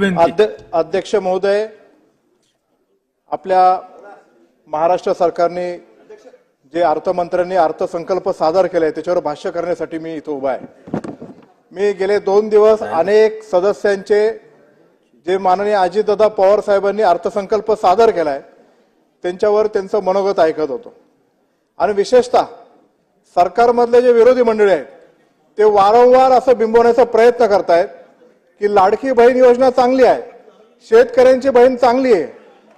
विनंती. अध्य- अध्यक्ष महोदय आपल्या महाराष्ट्र सरकारने जे अर्थमंत्र्यांनी अर्थसंकल्प सादर केलाय त्याच्यावर भाष्य करण्यासाठी मी इथं उभा आहे. मी गेले दोन दिवस अनेक सदस्यांचे जे माननीय अजितदादा पवार साहेबांनी अर्थसंकल्प सादर केलाय त्यांच्यावर त्यांचं मनोगत ऐकत होतो. आणि विशेषतः सरकारमधले जे विरोधी मंडळी आहेत ते वारंवार असं बिंबवण्याचा प्रयत्न करतायत. की लाडकी बहीण योजना चांगली आहे. शेतकऱ्यांची बहीण चांगली आहे.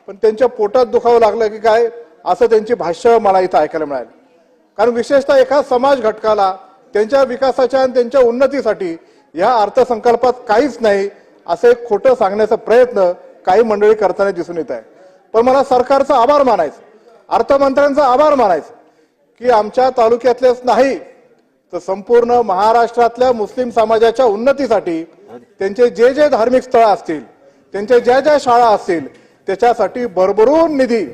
पण त्यांच्या पोटात दुखावं लागलं की काय? असं त्यांची भाष्य मला इथं ऐकायला मिळाली. कारण विशेषतः एका समाज घटकाला त्यांच्या विकासाच्या आणि त्यांच्या उन्नतीसाठी या अर्थसंकल्पात काहीच नाही असं एक खोटं सांगण्याचा प्रयत्न काही मंडळी करताना दिसून येत आहे. पण मला सरकारचा आभार मानायचं अर्थमंत्र्यांचा आभार मानायचं की आमच्या तालुक्यातलेच नाही तर संपूर्ण महाराष्ट्रातल्या मुस्लिम समाजाच्या उन्नतीसाठी त्यांचे जे जे धार्मिक स्थळ असतील त्यांच्या ज्या ज्या शाळा असतील त्याच्यासाठी भरभरून निधी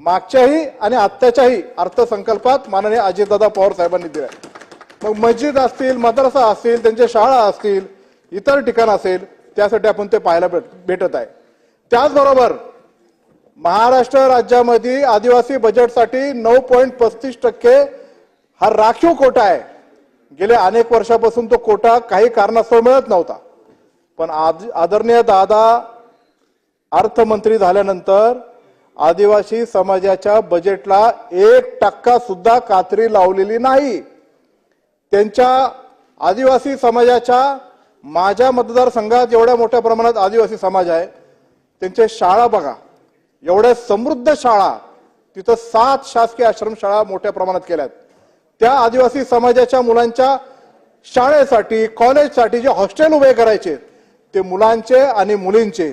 मागच्याही आणि आत्ताच्याही अर्थसंकल्पात माननीय अजितदादा पवार साहेबांनी दिला मग मस्जिद असतील मद्रसा असतील त्यांच्या शाळा असतील इतर ठिकाण असेल त्यासाठी आपण ते पाहायला भेट- भेटत आहे. त्याचबरोबर महाराष्ट्र राज्यामध्ये आदिवासी बजेटसाठी नऊ पॉईंट पस्तीस टक्के हा राखीव कोटा आहे. गेल्या अनेक वर्षापासून तो कोटा काही कारणास्तव मिळत नव्हता. पण आज आदरणीय दादा अर्थमंत्री झाल्यानंतर आदिवासी समाजाच्या बजेटला एक टक्का सुद्धा कात्री लावलेली नाही. त्यांच्या आदिवासी समाजाच्या माझ्या मतदारसंघात एवढ्या मोठ्या प्रमाणात आदिवासी समाज आहे त्यांच्या शाळा बघा. एवढ्या समृद्ध शाळा तिथं सात शासकीय आश्रमशाळा मोठ्या प्रमाणात केल्या आहेत त्या आदिवासी समाजाच्या मुलांच्या शाळेसाठी कॉलेजसाठी जे हॉस्टेल उभे करायचे ते मुलांचे आणि मुलींचे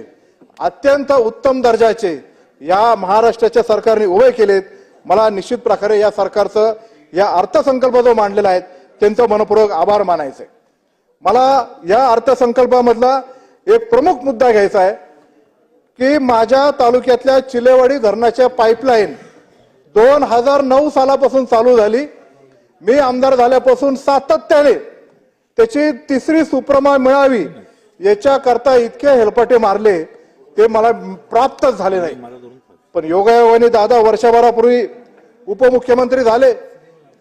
अत्यंत उत्तम दर्जाचे या महाराष्ट्राच्या सरकारने उभे केलेत. मला निश्चित प्रकारे या सरकारचं या अर्थसंकल्प जो मांडलेला आहे त्यांचं मनपूर्वक आभार मानायचे मला या अर्थसंकल्पामधला एक प्रमुख मुद्दा घ्यायचा आहे की माझ्या तालुक्यातल्या चिलेवाडी धरणाच्या पाईपलाईन दोन हजार नऊ सालापासून चालू झाली. मी आमदार झाल्यापासून सातत्याने त्याची तिसरी सुप्रमा मिळावी याच्याकरता इतके हेलपाटे मारले ते मला प्राप्तच झाले नाही. पण योगायोगाने दादा वर्षभरापूर्वी उपमुख्यमंत्री झाले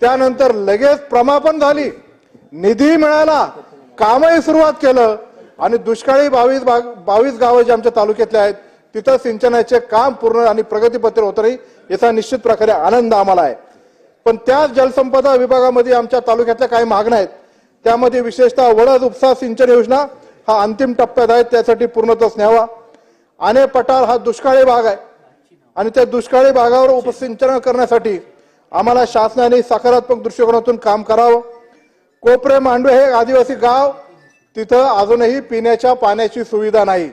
त्यानंतर लगेच प्रमापन झाली. निधी मिळाला कामही सुरुवात केलं आणि दुष्काळी बावीस बावीस गावं जे आमच्या तालुक्यातले आहेत तिथं सिंचनाचे काम पूर्ण आणि प्रगतीपत्र होत नाही याचा निश्चित प्रकारे आनंद आम्हाला आहे. पण त्याच जलसंपदा विभागामध्ये आमच्या तालुक्यातल्या काही मागण्या आहेत. त्यामध्ये विशेषतः वडद उपसा सिंचन योजना हा अंतिम टप्प्यात आहे त्यासाठी पूर्णत्वास न्यावा. आने पठार हा दुष्काळी भाग आहे आणि त्या दुष्काळी भागावर उपसिंचन करण्यासाठी आम्हाला शासनाने सकारात्मक दृष्टिकोनातून काम करावं. कोपरे मांडवे हे आदिवासी गाव तिथं अजूनही पिण्याच्या पाण्याची सुविधा नाही.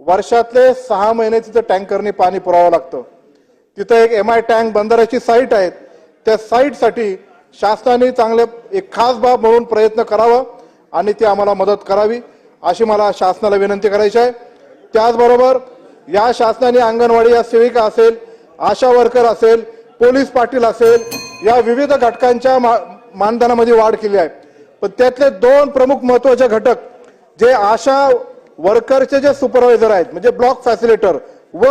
वर्षातले सहा महिने तिथं टँकरने पाणी पुरावं लागतं. तिथं एक एम आय टँक बंदराची साईट आहेत त्या साईटसाठी शासनाने चांगले एक खास बाब म्हणून प्रयत्न करावा आणि ती आम्हाला मदत करावी अशी मला शासनाला विनंती करायची आहे. त्याचबरोबर या शासनाने अंगणवाडी या सेविका असेल आशा वर्कर असेल पोलीस पाटील असेल या विविध घटकांच्या मा- मानधनामध्ये वाढ केली आहे. पण त्यातले दोन प्रमुख महत्त्वाचे घटक जे आशा वर्करचे जे सुपरवायझर आहेत म्हणजे ब्लॉक फॅसिलिटर व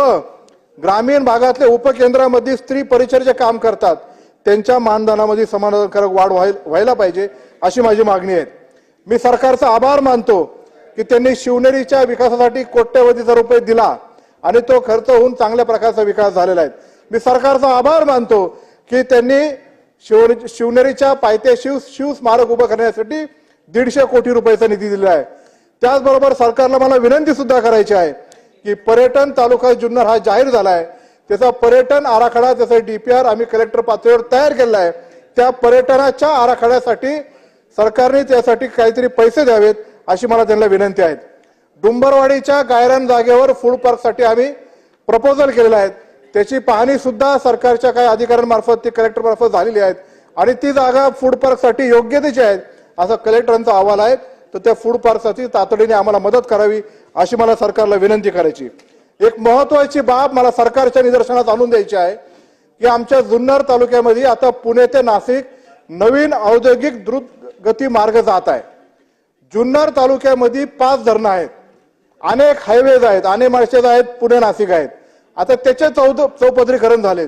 ग्रामीण भागातले उपकेंद्रामध्ये स्त्री परिचर्चे काम करतात त्यांच्या मानधनामध्ये समाधानकारक वाढ व्हाय- व्हायला पाहिजे अशी माझी मागणी आहे. मी सरकारचा आभार मानतो की त्यांनी शिवनेरीच्या विकासासाठी कोट्यवधीचा रुपये दिला आणि तो खर्च होऊन चांगल्या प्रकारचा विकास झालेला आहे. मी सरकारचा आभार मानतो की त्यांनी शिव शिवनेरीच्या पायथ्या शिव शिव स्मारक उभं करण्यासाठी दीडशे कोटी रुपयाचा निधी दिलेला आहे. त्याचबरोबर सरकारला मला विनंती सुद्धा करायची आहे की पर्यटन तालुका जुन्नर हा जाहीर झाला आहे. त्याचा पर्यटन आराखडा त्याचा डीपीआर आम्ही कलेक्टर पातळीवर तयार केलेला आहे. त्या पर्यटनाच्या आराखड्यासाठी सरकारने त्यासाठी काहीतरी पैसे द्यावेत अशी मला त्यांना विनंती आहे डुंबरवाडीच्या गायरान जागेवर फूड पार्कसाठी आम्ही प्रपोजल केलेला आहे. त्याची पाहणी सुद्धा सरकारच्या काही अधिकाऱ्यांमार्फत ती कलेक्टर मार्फत झालेली आहेत. आणि ती जागा फूड पार्कसाठी योग्यतेची आहे असा कलेक्टरांचा अहवाल आहे. तर त्या फूड पार्कसाठी तातडीने आम्हाला मदत करावी अशी मला सरकारला विनंती करायची. एक महत्वाची बाब मला सरकारच्या निदर्शनात आणून द्यायची आहे की आमच्या जुन्नर तालुक्यामध्ये आता पुणे ते नाशिक नवीन औद्योगिक द्रुत गती मार्ग जात आहे. जुन्नर तालुक्यामध्ये पाच धरणं आहेत. अनेक हायवेज आहेत अनेक मार्शेज आहेत पुणे नाशिक आहेत. आता त्याचे चौद चौपदरीकरण झाले.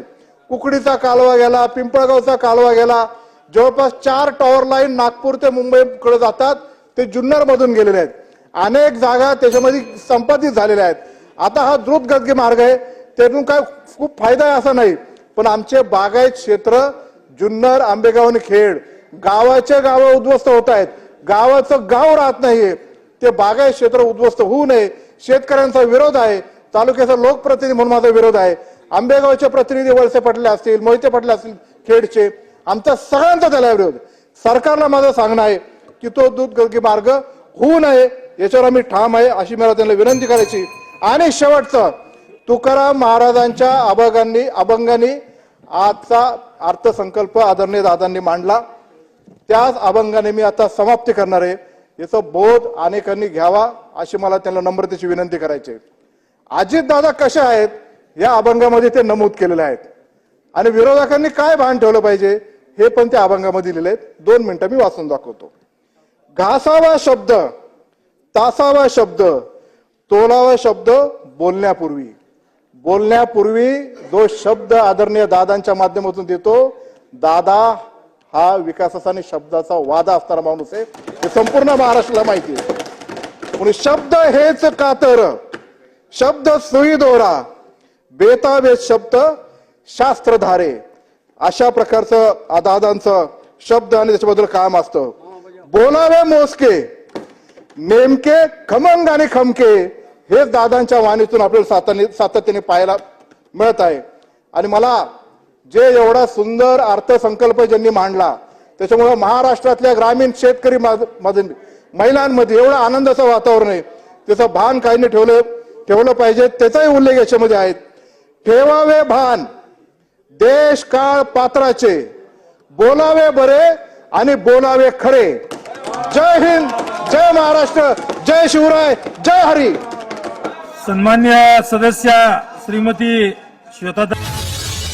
कुकडीचा कालवा गेला पिंपळगावचा कालवा गेला. जवळपास चार टॉवर लाईन नागपूर ते मुंबईकडे जातात. ते जुन्नर मधून गेलेले आहेत. अनेक जागा त्याच्यामध्ये संपादित झालेल्या आहेत. आता हा द्रुतगती मार्ग आहे. त्यातून काय खूप फायदा आहे असा नाही. पण आमचे बागायत क्षेत्र जुन्नर आंबेगाव आणि खेड गावाचे गावं उद्ध्वस्त होत आहेत. गावाचं गाव राहत नाहीये. ते बागायत क्षेत्र उद्ध्वस्त होऊ नये. शेतकऱ्यांचा विरोध आहे. तालुक्याचा लोकप्रतिनिधी म्हणून माझा विरोध आहे. आंबेगावचे प्रतिनिधी वळसे पटले असतील मोहिते पटले असतील खेडचे. आमचा सगळ्यांचा त्याला विरोध. सरकारला माझं सांगणं आहे की तो दूध गलगी मार्ग होऊ नये. याच्यावर आम्ही ठाम आहे अशी मला त्यांना विनंती करायची. आणि शेवटचं तुकाराम महाराजांच्या अभंगांनी अभंगांनी आजचा अर्थसंकल्प आदरणीय दादांनी मांडला. त्याच अभंगाने मी आता समाप्ती करणार आहे. याचा बोध अनेकांनी घ्यावा अशी मला त्यांना नम्रतेची विनंती करायची आहे. अजित दादा कसे आहेत? या अभंगामध्ये ते नमूद केलेले आहेत. आणि विरोधकांनी काय भान ठेवलं पाहिजे? हे पण त्या अभंगामध्ये लिहिले आहेत. दोन मिनिटं मी वाचून दाखवतो. घासावा शब्द तासावा शब्द तोलावा शब्द बोलण्यापूर्वी. बोलण्यापूर्वी जो शब्द आदरणीय दादांच्या माध्यमातून देतो दादा हा विकासाचा आणि शब्दाचा वादा असणारा माणूस आहे. हे संपूर्ण महाराष्ट्राला माहिती आहे. म्हणून शब्द हेच कातर शब्द सुई दोरा बेताबेत शब्द शास्त्रधारे. अशा प्रकारचं दादांचं शब्द आणि त्याच्याबद्दल काम असतं. बोलावे मोजके. नेमके खमंग आणि खमके हेच दादांच्या वाणीतून आपल्याला सातत्याने सातत्याने पाहायला मिळत आहे. आणि मला जे एवढा सुंदर अर्थसंकल्प ज्यांनी मांडला त्याच्यामुळं महाराष्ट्रातल्या ग्रामीण शेतकरी मा- मध्ये महिलांमध्ये एवढं आनंदाचं वातावरण आहे. त्याचं भान काहींनी ठेवलं ठेवलं पाहिजे त्याचाही उल्लेख याच्यामध्ये आहेत ठेवावे भान देश काळ पात्राचे बोलावे बरे आणि बोलावे खरे. जय हिंद! जय महाराष्ट्र जय शिवराय जय हरी. सन्मान्य सदस्य श्रीमती श्वेता